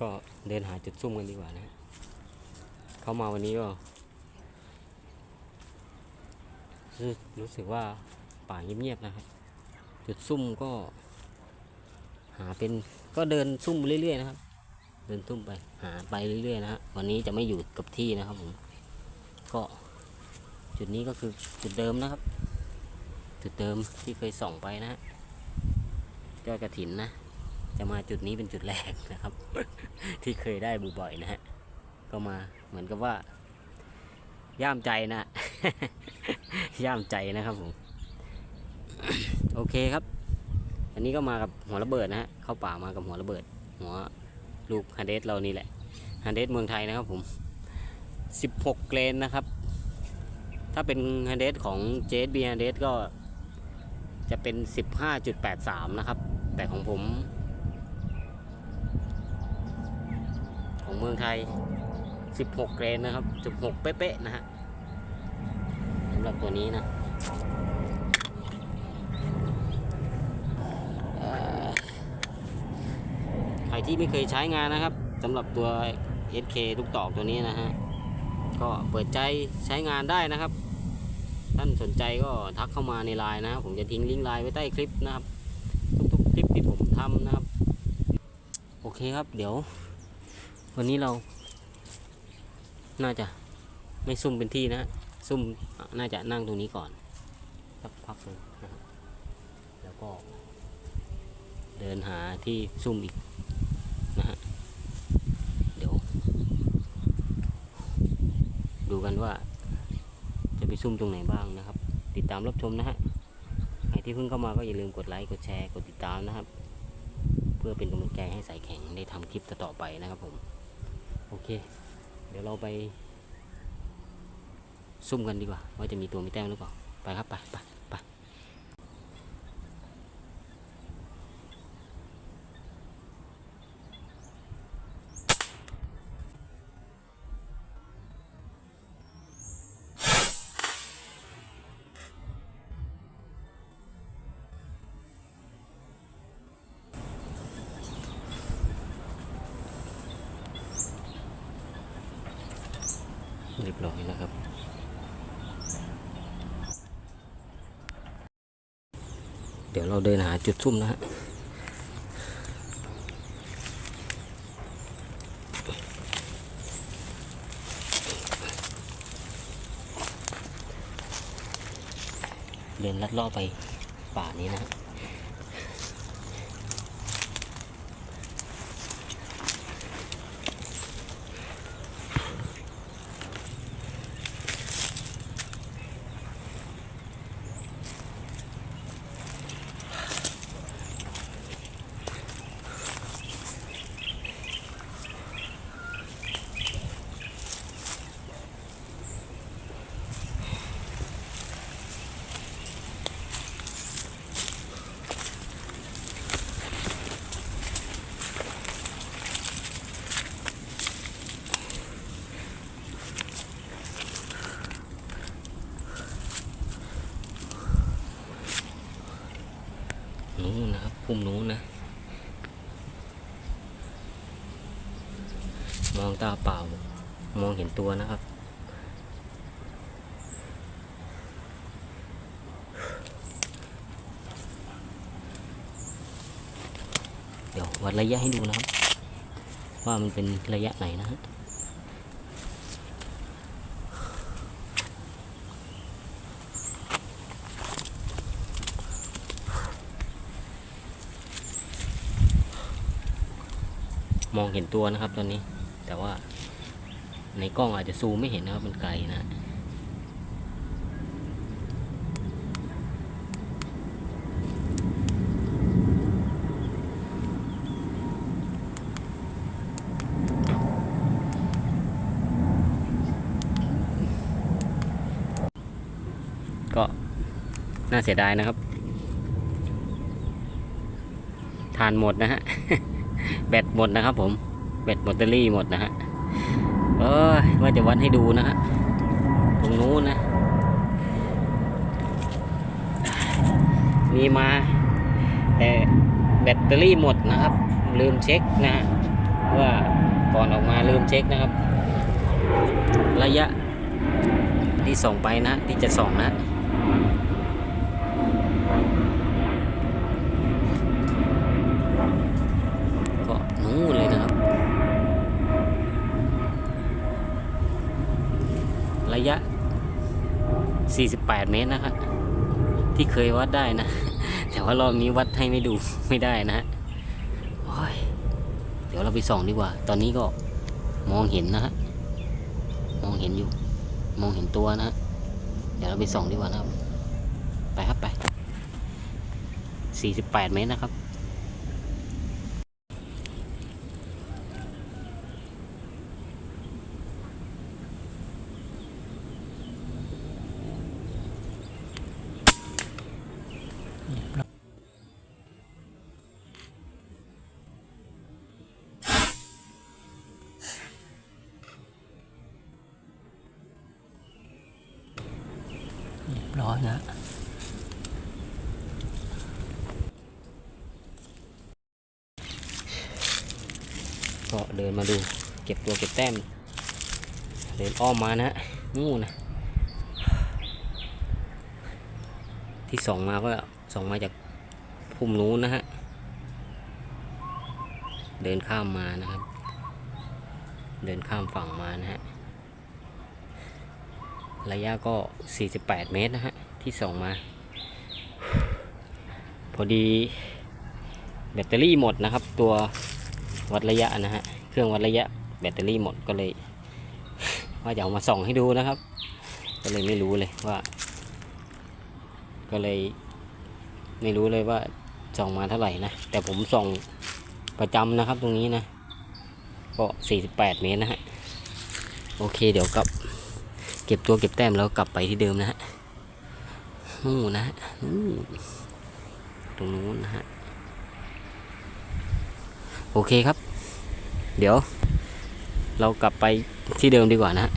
ก็เดินหาจุดซุ่มกันดีกว่านะ เข้ามาวันนี้ก็รู้รู้สึกว่าป่าเงียบๆนะครับ จุดซุ่มก็ หาเป็นก็เดินซุ่มเรื่อยๆนะครับ เดินซุ่มไปหาไปเรื่อยๆนะฮะวันนี้จะไม่อยู่กับที่นะครับผมก็จุดนี้ก็คือจุดเดิมนะครับ จุดเดิมที่เคยส่องไปนะฮะยอดกระถินนะ จะมาจุดนี้เป็นจุดแรกนะครับ ที่เคยได้บ่อยๆนะฮะก็มาเหมือนกับว่า ย่ามใจนะ ย่ามใจนะครับผมโอเคครับ อันนี้ก็มากับหัวระเบิดนะฮะเข้าป่ามากับหัวระเบิด หัวลูกฮันเดสเรานี่แหละฮันเดสเมืองไทยนะครับผม16เกรนนะครับ ถ้าเป็นฮันเดสของเจสบีฮันเดสก็จะเป็น 15.83 นะครับ แต่ของผม มืองไทย 16 เกรนนะครับ 16 เป๊ะๆนะฮะสำหรับตัวนี้นะใครที่ไม่เคยใช้งานนะครับสำหรับตัว SK ลูกตอกตัวนี้นะฮะ ก็เปิดใจใช้งานได้นะครับ ท่านสนใจก็ทักเข้ามาในไลน์นะครับ ผมจะทิ้งลิงก์ไลน์ไว้ใต้คลิปนะครับ ทุกๆคลิปที่ผมทำนะครับ โอเคครับ เดี๋ยว วันนี้เรา น่าจะไม่ซุ่มเป็นที่นะ ซุ่มน่าจะนั่งตรงนี้ก่อนสักพักหนึงนะครับแล้วก็ เดินหาที่ซุ่มอีกนะฮะเดี๋ยว ดูกันว่า จะไปซุ่มตรงไหนบ้างนะครับ ติดตามรับชมนะฮะใครที่เพิ่งเข้ามาก็อย่าลืมกดไลค์กดแชร์กดติดตามนะครับ เพื่อเป็นกำลังใจให้สายแข็งได้ทำคลิปต่อๆไปนะครับผม โอเค เดี๋ยวเราไปซุ่มกันดีกว่า ว่าจะมีตัวมีแต้มหรือเปล่า ไปครับ ไปไป ยบร้อยแล้วครับ เดี๋ยวเราเดินหาจุดซุ่มนะฮะเดินลัดเลาะไปป่านี้นะฮะ นู้นนะครับพุ่มนู้นนะ มองตาเปล่ามองเห็นตัวนะครับ เดี๋ยววัดระยะให้ดูนะครับ ว่ามันเป็นระยะไหนนะฮะ มองเห็นตัวนะครับตอนนี้ แต่ว่าในกล้องอาจจะซูมไม่เห็นนะครับมันไกลนะก็น่าเสียดายนะครับ ทานหมดนะฮะ แบตหมดนะครับผมแบตแบตเตอรี่หมดนะฮะเออว่าจะวัดให้ดูนะฮะตรงนู้นนะ มีมา แต่แบตเตอรี่หมดนะครับ ลืมเช็คนะฮะว่าก่อนออกมาลืมเช็คนะครับ ระยะที่ส่งไปนะที่จะส่งนะ ก็ นู้นเลยนะครับ ระยะ 48 เมตรนะครับที่เคยวัดได้นะ แต่ว่ารอบนี้วัดให้ไม่ดูไม่ได้นะฮะโอ้ยเดี๋ยวเราไปส่องดีกว่า ตอนนี้ก็มองเห็นนะฮะมองเห็นอยู่ มองเห็นตัวนะฮะเดี๋ยวเราไปส่องดีกว่านะครับ ไปครับไป 48 เมตรนะครับ เรียบร้อยนะก็เดินมาดูเก็บตัวเก็บแต้ม เดินอ้อมมานะนู่นนะที่ส่องมาก็ส่องมาจากพุ่มนู้นนะฮะ เดินข้ามมานะครับ เดินข้ามฝั่งมานะฮะ ระยะก็ 48 เมตรนะฮะ ที่ส่งมา พอดีแบตเตอรี่หมดนะครับ ตัววัดระยะนะฮะ เครื่องวัดระยะแบตเตอรี่หมดก็เลย ว่าจะเอามาส่องให้ดูนะครับ ก็เลยไม่รู้เลยว่า ก็เลย ไม่รู้เลยว่าส่องมาเท่าไหร่นะ แต่ผมส่องประจำนะครับตรงนี้นะ ก็ 48 เมตรนะฮะ โอเคเดี๋ยวกลับ เก็บตัวเก็บแต้มแล้วกลับไปที่เดิมนะฮะนู่นนะฮะนู่นตรงนู้นนะฮะโอเคครับ เดี๋ยว เรากลับไปที่เดิมดีกว่านะฮะ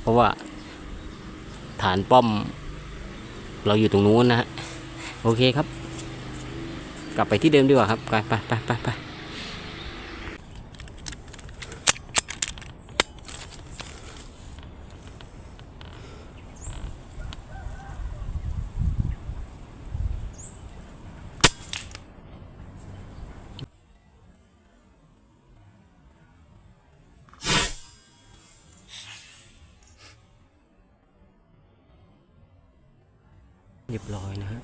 เพราะว่า ฐานป้อม เราอยู่ตรงนู้นนะฮะโอเคครับ กลับไปที่เดิมดีกว่าครับไปไปไปไป เรียบร้อยนะฮะ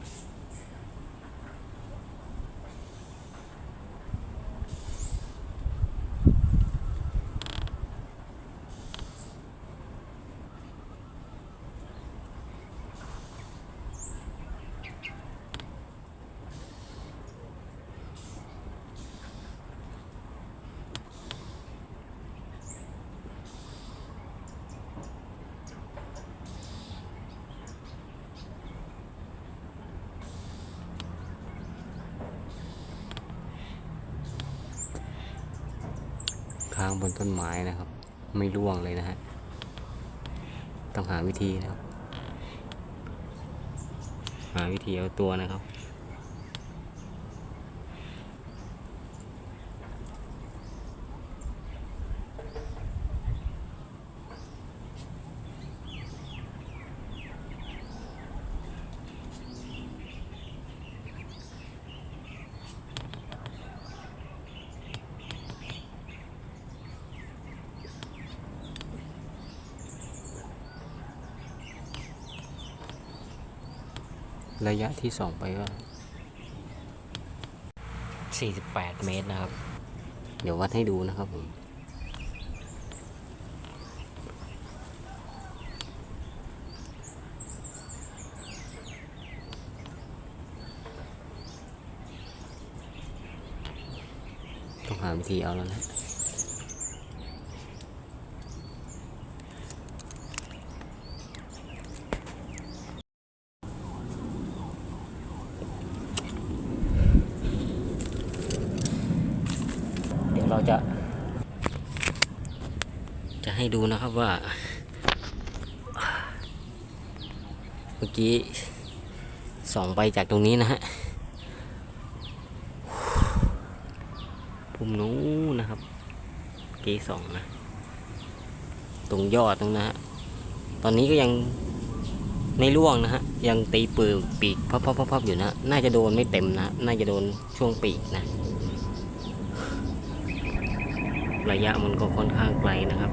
ค้างบนต้นไม้นะครับ ไม่ร่วงเลยนะฮะต้องหาวิธีนะครับ หาวิธีเอาตัวนะครับ ระยะที่ส่องไปก็48เมตรนะครับ เดี๋ยววัดให้ดูนะครับผมต้องหาวิธีเอาแล้วนะ เดี๋ยวเราจะ จะ ให้ดูนะครับว่า เมื่อกี้ส่องไปจากตรงนี้นะฮะพุ่มนู้นะครับกี้สองนะ ตรงยอดตรงนะฮะตอนนี้ก็ยังไม่ร่วงนะฮะ ยังตีปืนปีกพับพับพับพับอยู่นะ น่าจะโดนไม่เต็มนะ น่าจะโดนช่วงปีกนะ ระยะมันก็ค่อนข้างไกลนะครับ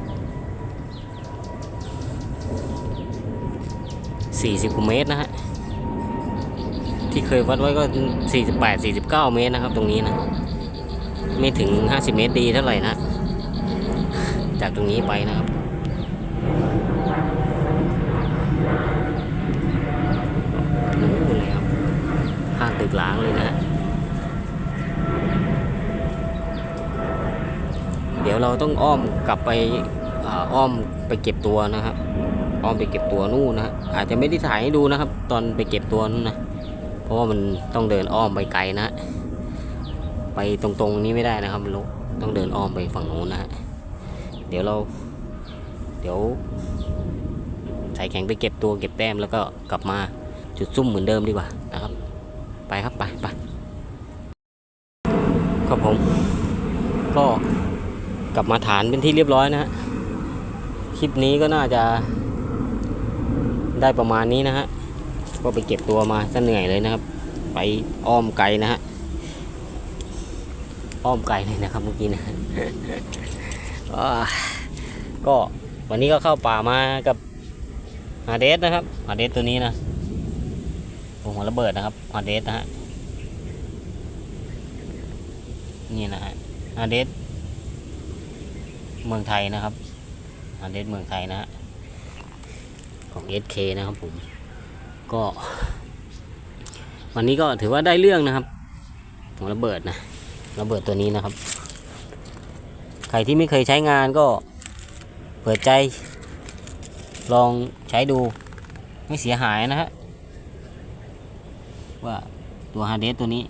40กว่าเมตรนะฮะที่เคยวัดไว้ก็ 48 49 เมตรนะครับ ตรงนี้นะ ไม่ถึง 50 เมตรดีเท่าไหร่นะ จากตรงนี้ไปนะครับ ข้างตึกหล้างเลยนะฮะเดี๋ยวเราต้องอ้อมกลับไปอ้อมไปเก็บตัวนะครับ อ้อมไปเก็บตัวนู่นนะฮะอาจจะไม่ได้ถ่ายให้ดูนะครับ ตอนไปเก็บตัวนู่นนะเพราะว่ามันต้องเดินอ้อมไปไกลนะฮะไปตรงๆนี้ไม่ได้นะครับมันรกต้องเดินอ้อมไปฝั่งนู้นนะฮะเดี๋ยวเรา เดี๋ยวใสายแข็งไปเก็บตัวเก็บแต้มแล้วก็กลับมาจุดซุ่มเหมือนเดิมดีกว่านะครับ ไปครับไปไปครับผม ก็กลับมาฐานเป็นที่เรียบร้อยนะฮะคลิปนี้ก็น่าจะ ได้ประมาณนี้นะฮะก็ไปเก็บตัวมาซะเหนื่อยเลยนะครับ ไปอ้อมไกลนะฮะอ้อมไกลเลยนะครับเมื่อกี้นะก็วันนี้ก็เข้าป่ามากับฮาเดสนะครับฮาเดสตัวนี้นะวงหัวระเบิดนะครับฮาเดสนะฮะนี่นะฮะฮาเดสเมืองไทยนะครับฮาเดสเมืองไทยนะฮะ ของ SK นะครับผม ก็ วันนี้ก็ถือว่าได้เรื่องนะครับ ของระเบิดนะ ระเบิดตัวนี้นะครับ ใครที่ไม่เคยใช้งานก็เปิดใจ ลองใช้ดูไม่เสียหายนะฮะว่าตัวฮาร์ดเดสตัวนี้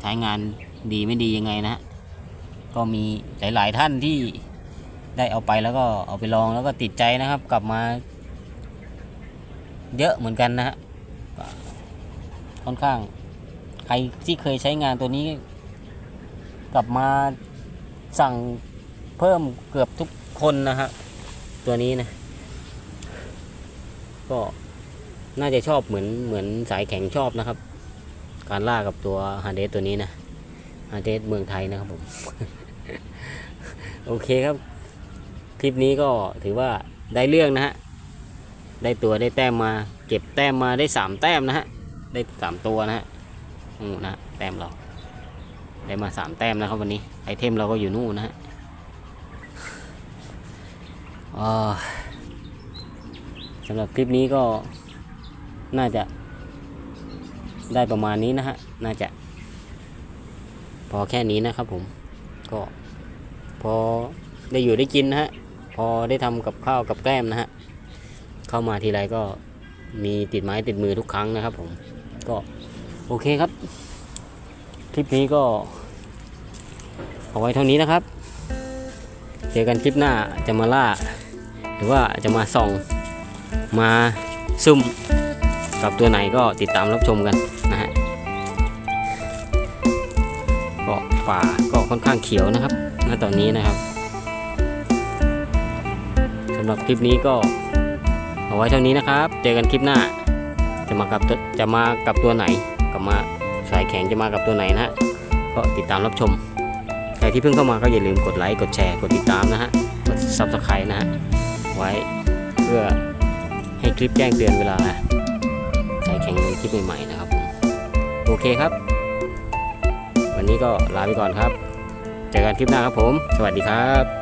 ใช้งานดีไม่ดียังไงนะฮะก็มีหลาย ๆ ท่านที่ได้เอาไปแล้วก็เอาไปลองแล้วก็ติดใจนะครับ กลับมา เยอะเหมือนกันนะฮะค่อนข้าง ใครที่เคยใช้งานตัวนี้ กลับมาสั่งเพิ่มเกือบทุกคนนะฮะตัวนี้นะ ก็น่าจะชอบเหมือนเหมือนสายแข็งชอบนะครับ การล่ากับตัวฮาเดสตัวนี้นะฮาเดสเมืองไทยนะครับผม โอเคครับ คลิปนี้ก็ถือว่าได้เรื่องนะฮะ ได้ตัวได้แต้มมา เก็บแต้มมาได้สามแต้มนะฮะได้สามตัวนะฮะนู่นนะแต้มเราได้มาสามแต้มนะครับวันนี้ไอเทมเราก็อยู่นู่นนะฮะสำหรับคลิปนี้ก็น่าจะได้ประมาณนี้นะฮะ น่าจะ พอแค่นี้นะครับผม ก็พอได้อยู่ได้กินนะฮะ พอได้ทำกับข้าวกับแกล้มนะฮะ เข้ามาทีไรก็มีติดไม้ติดมือทุกครั้งนะครับผมก็โอเคครับ คลิปนี้ก็เอาไว้เท่านี้นะครับ เจอกันคลิปหน้าจะมาล่า หรือว่าจะมาส่อง มาซุ่มกับตัวไหนก็ติดตามรับชมกันนะฮะก็ป่าก็ค่อนข้างเขียวนะครับณตอนนี้นะครับสำหรับคลิปนี้ก็ เอาไว้เท่านี้นะครับ เจอกันคลิปหน้า จะมากับจะมากับตัวไหนกับมาสายแข็งจะมากับตัวไหนนะฮะก็ติดตามรับชม ใครที่เพิ่งเข้ามาก็อย่าลืมกดไลค์กดแชร์กดติดตามนะฮะกด subscribe นะฮะไว้เพื่อให้คลิปแจ้งเตือนเวลาสายแข็งคลิปใหม่ๆนะครับผมโอเคครับ วันนี้ก็ลาไปก่อนครับ เจอกันคลิปหน้าครับผม สวัสดีครับ